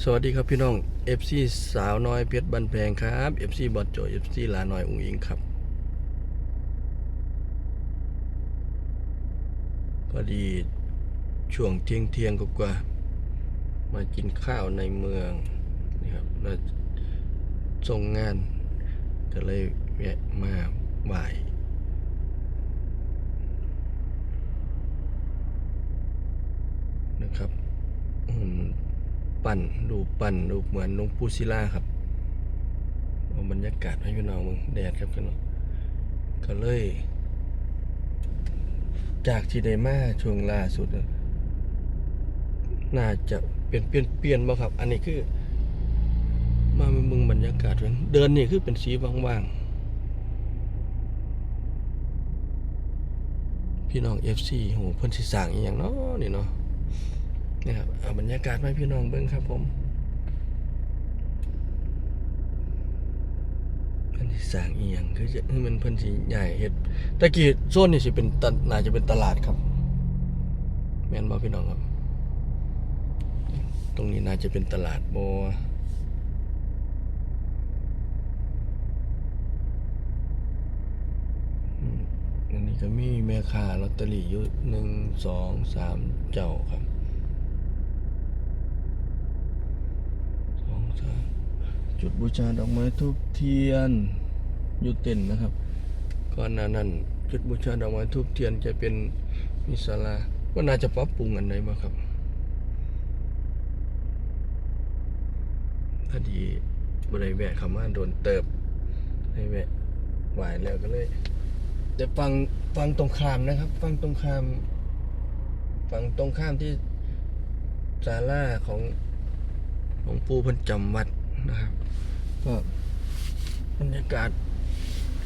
สวัสดีครับพี่น้อง FC สาวน้อยเพชรบันแพงครับ FC บอดโจ FC หลาน้อยอุ้งอิงครับพอดีช่วงเที่ยงเที่ยงกว่ามากินข้าวในเมืองนี่ครับแล้วส่งงาน ก็เลยแวะมาไหว้นะครับ ปั้นรูปปั้นรูปเหมือนหลวงปู่ศิลาครับเอาบรรยากาศให้พี่น้องมึงแดดครับพี่น้องก็เลย จากที่ได้มาช่วงล่าสุด น่าจะเป็นเปลี่ยนเปลี่ยนบ่ครับ อันนี้คือ มามึงบรรยากาศเดินเดินนี่คือเป็นสีว่างๆพี่น้อง FC โหเพิ่นสิสร้างอีหยังเนาะนี่เนาะ นี่ครับเอาบรรยากาศมาให้พี่น้องเบิ่งครับผมเพิ่นสิสร้างอีหยังคือจะคือมันเพิ่นสิใหญ่เฮ็ดตะกี้โซนนี่สิเป็นตะน่าจะเป็นตลาดครับ แม่นบ่พี่น้องครับ ตรงนี้น่าจะเป็นตลาดบ่อันนี้ก็มีแม่ค้าลอตเตอรี่อยู่หนึ่งสองสามเจ้าครับสองสาม จุดบูชาดอกไม้ทูบเทียนอยู่เต็นนะครับก่อนหน้านั้นจุดบูชาดอกไม้ทูบเทียนจะเป็นมิศาลาว่าน่าจะปรับปรุงอันไหนบ้างครับพอดีบริแวะเข้ามาโดนเติบให้แวะไหวแล้วก็เลยแต่ฟังฟังตรงข้ามนะครับ ฟังตรงข้ามฟังตรงข้ามที่ศาลาของหลวงปู่พันจำวัด นะครับก็บรรยากาศ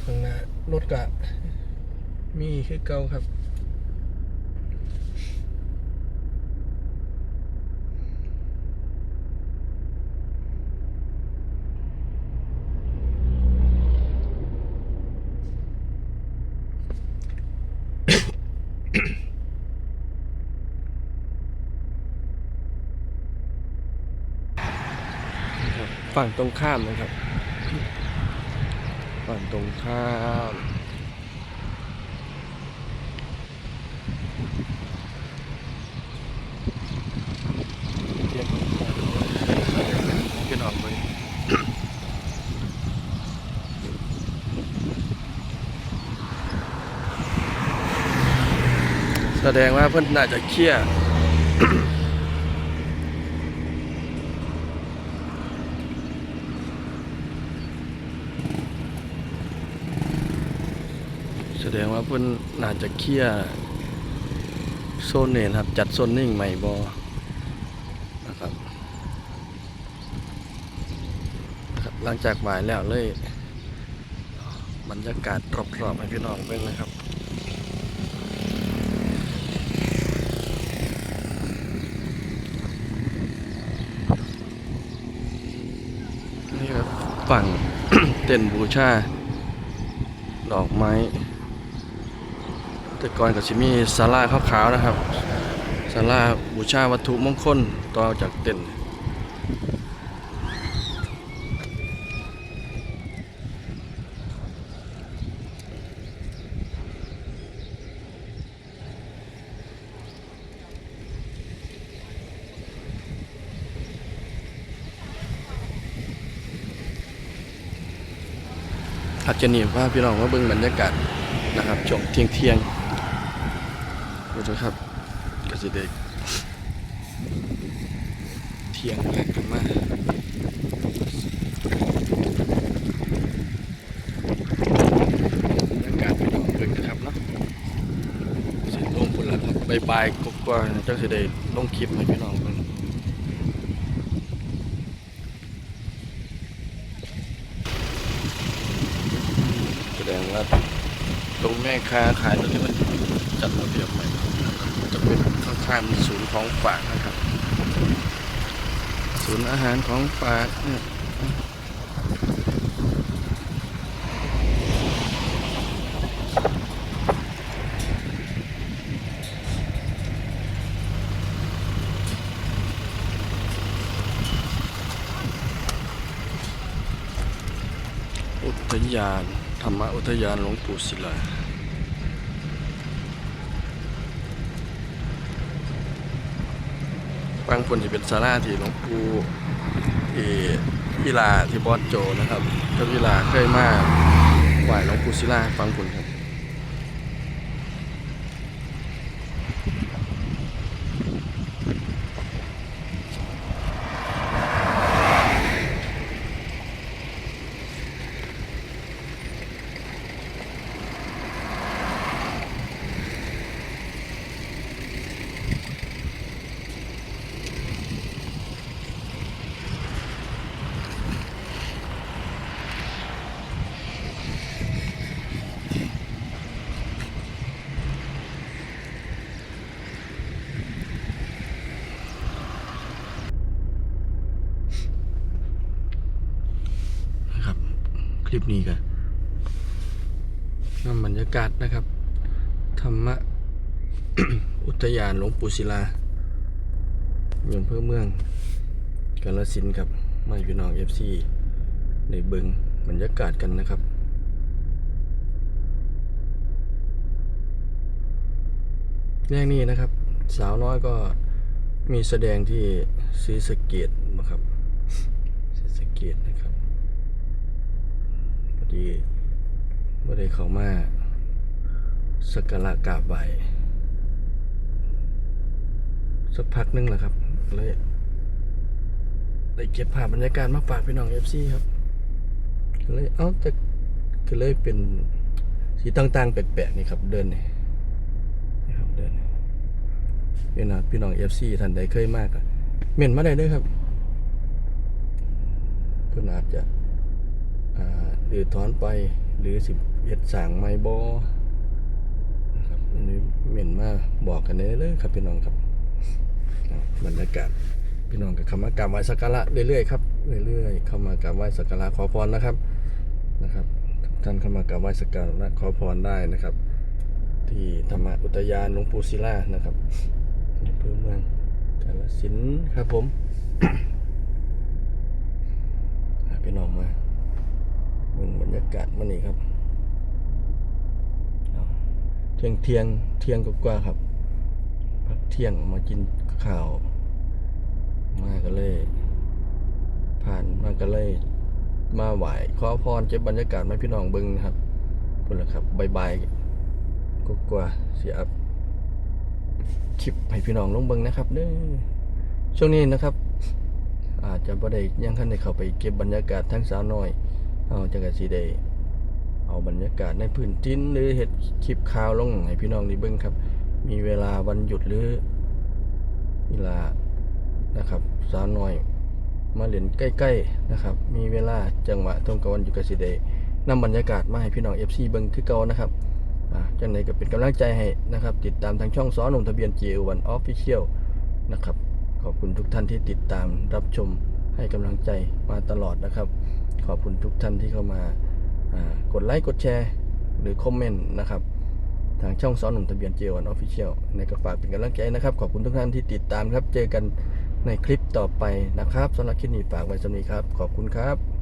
ข้างหน้ารถกะมีคือเก่าครับ ฝั่งตรงข้ามนะครับ ฝั่งตรงข้ามเทียบกันออกไปแสดงว่าเพิ่นน่าจะเครียด ดงว่าเพิ่นน่าจะเคลียร์โซนนี่นะครับ จัดโซนนิ่งใหม่บอนะครับหลังจากบ่ายแล้วเลยบรรยากาศรอบๆให้พี่น้องเบิ่งนะครับนี่ครับฝั่งเต้นบูชา ดอกไม้ แต่ก่อนก็จะมีศาลาขาวๆนะครับศาลาบูชาวัตถุมงคลต่อจากเต็นท์อาจจะหนีว่าพี่น้องมาเบิ่งบรรยากาศนะครับช่วงเที่ยงเที่ยง ดูนะครับก็จะได้เที่ยงแรกกันมากบรรยากาศพี่น้องเบิ่งนะครับเนาะสิลงพุ่นล้วครับบายๆกว่าๆจังสิได้ลงคลิปให้พี่น้องเบิ่งแสดงว่าตรงแม่ค้าขายตรงนี้มันจัดระเบียบใหม่างข้ามีศูนย์ของฝากนะครับ ศูนย์อาหารของฝากอุทยาน ธรรมอุทยานหลวงปู่ศิลา บางคนจะเป็นศาลาที่หลวงปู่ที่วิลาที่บอสโจนะครับก็วิลาเคยมาไหว้หลวงปู่ศิลาฟังผลคนครับ คลิปนี้กันนำบรรยากาศนะครับ ธรรมะ อุทยานหลวงปู่ศิลาอยู่อำเพื่อเมืองกาลสินครับมาให้พี่น้องเอฟซีในเบิงบรรยากาศกันนะครับแรกนี้นะครับ สาวน้อยก็มีแสดงที่ซีสเกตนะครับซีสเกตนะครับ ดีไม่ได้เข้ามาสักการะกราบไหว้สักพักหนึงแหละครับเลยได้เก็บภาพบรรยากาศมาฝากพี่น้องเอฟซีครับก็เลยเอ้าแต่ก็เลยเป็นสีต่างๆแปลกๆนี่ครับ เดินนี่นะครับเดินนี่พี่น้องพี่น้องเอฟซีท่านใดเคยมากอะเม่นมาได้ด้วยครับเพื่อนอาจจะ หรือถอนไปหรือสิบเฮ็ดสางไม้บอนะครับอันนี้เหม็นมากบอกกันได้เลยครับพี่น้องครับบรรยากาศพี่น้องกับคำว่ากราบไหว้สักการะเรื่อยๆครับเรื่อยๆเข้ามากราบไหว้สักการะขอพรนะครับนะครับท่านเข้ามากราบไหว้สักการะขอพรได้นะครับ ที่ธรรมอุทยานหลวงปู่ศิลานะครับในอำเภอเมืองกาฬสินครับผมพี่น้องมา เบิ่งบรรยากาศมันนี่ครับเที่ยงเที่ยงเที่ยงกว่าครับพักเที่ยงมากินข้าว มาก็เลย ผ่านมาก็เลย มาไหวขอพรเก็บบรรยากาศมาให้พี่น้องบิ่งนะครับพุ่นละครับบายบายกกว่าเสียอัพคลิปให้พี่น้องลงเบิงนะครับเด้อช่วงนี้นะครับ อาจจะบ่ได้ยังทันได้เข้าไปเก็บบรรยากาศทั้งสาวน้อย เอาจังกะสิได้เอาบรรยากาศในพื้นที่หรือเฮ็ดคลิปข่าวลงให้พี่น้องได้เบิ่งครับ มีเวลาวันหยุดหรือเวลานะครับสาวน้อย มาเล่นใกล้ๆนะครับ มีเวลาจังหวะตรงกับวันหยุดกะสิได้นำบรรยากาศมาให้พี่น้อง FC เบิ่งคือเก่านะครับอ่าจังไดก็เป็นกำลังใจให้นะครับ ติดตามทางช่องสอนหนุ่มทะเบียน JO1 Official นะครับ ขอบคุณทุกท่านที่ติดตามรับชม ให้กำลังใจมาตลอดนะครับ ขอบคุณทุกท่านที่เข้ามากดไลค์กดแชร์ หรือคอมเมนต์นะครับ ทางช่องสอนหนุ่มทะเบียนเจวันออฟฟิเชียลในกระฝากเป็นกำลังใจนะครับ ขอบคุณทุกท่านที่ติดตามครับ เจอกันในคลิปต่อไปนะครับสำหรับคลิปนี้ฝากไว้สำนี้ครับ ขอบคุณครับ